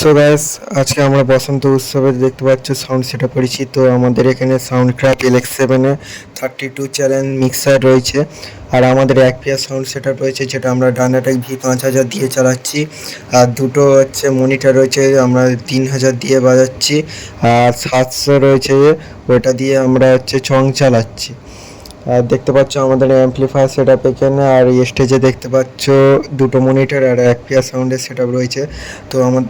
So gas আজকে আমরা বসন্ত উৎসবে দেখতে পাচ্ছ সাউন্ড সেট করেছি তো আমাদের এখানে সাউন্ড ক্রাফট এলএক্স সেভেনে থার্টি টু চ্যানেল মিক্সার রয়েছে। আর আমাদের এক পেয়ার সাউন্ড সেট রয়েছে, যেটা আমরা ডানাটাই ভি পাঁচ হাজার দিয়ে চালাচ্ছি। আর দুটো হচ্ছে মনিটর রয়েছে, আমরা তিন হাজার দিয়ে বাজাচ্ছি। আর সাতশো রয়েছে ওটা দিয়ে আমরা হচ্ছে চং চালাচ্ছি। আর দেখতে পাচ্ছ আমাদের অ্যাম্পলিফায়ার সেট আপ এখানে, আর স্টেজে দেখতে পাচ্ছ দুটো মনিটর আর এক পেয়ার সাউন্ডের সেট রয়েছে। তো আমার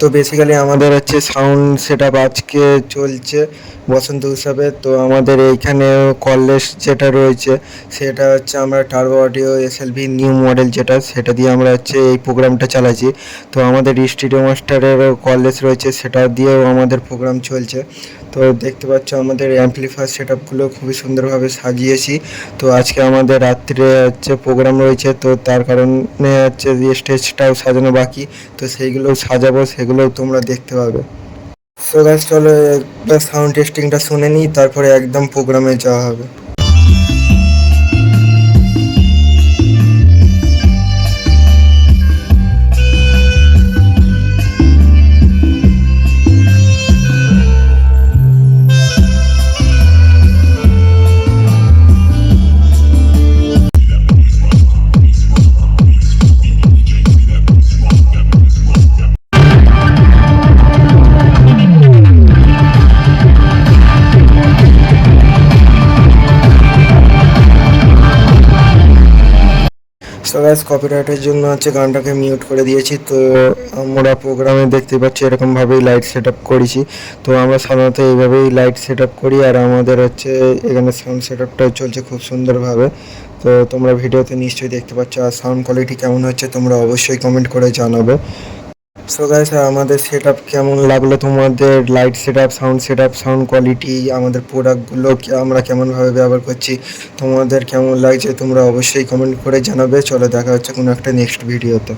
তো বেসিক্যালি আমাদের হচ্ছে সাউন্ড সেট আজকে চলছে বসন্ত উৎসবে। তো আমাদের এইখানে কললেস যেটা রয়েছে, সেটা হচ্ছে আমরা turbo audio SLV new model যেটা, সেটা দিয়ে আমরা হচ্ছে এই প্রোগ্রামটা চালাচ্ছি। তো আমাদের স্টুডিও মাস্টারের কললেস রয়েছে, সেটা দিয়েও আমাদের প্রোগ্রাম চলছে। তো দেখতে পাচ্ছ আমাদের অ্যাম্পলিফায়ার সেট আপগুলো খুবই সুন্দরভাবে সাজিয়েছি। তো আজকে আমাদের রাত্রে হচ্ছে প্রোগ্রাম রয়েছে, তো তার কারণে হচ্ছে স্টেজটাও সাজানো বাকি। তো সেইগুলোও সাজাবো, সেগুলোও তোমরা দেখতে পাবে। সো গাছ চলো একবার সাউন্ড টেস্টিংটা শুনে নিই, তারপরে একদম প্রোগ্রামে যাওয়া হবে। সো গাইস কপিরাইটের জন্য হচ্ছে গানটাকে মিউট করে দিয়েছি। তো, আমরা প্রোগ্রামে দেখতে পাচ্ছি এরকমভাবেই লাইট সেট আপ করেছি। তো আমরা সাধারণত এইভাবেই লাইট সেট আপ করি আর আমাদের হচ্ছে এখানে সাউন্ড সেট আপটা চলছে খুব সুন্দরভাবে। তো তোমরা ভিডিওতে নিশ্চয়ই দেখতে পাচ্ছ আর সাউন্ড কোয়ালিটি কেমন হচ্ছে, তোমরা অবশ্যই কমেন্ট করে জানাবে। সো গাইস আমাদের সেট আপ কেমন লাগল? তোমাদের light set up sound set up sound quality আমাদের প্রোডাক্টগুলো আমরা কেমনভাবে ব্যবহার করছি, তোমাদের কেমন লাগছে তোমরা অবশ্যই কমেন্ট করে জানাবে। চলো দেখা হচ্ছে কোনো একটা নেক্সট ভিডিওতে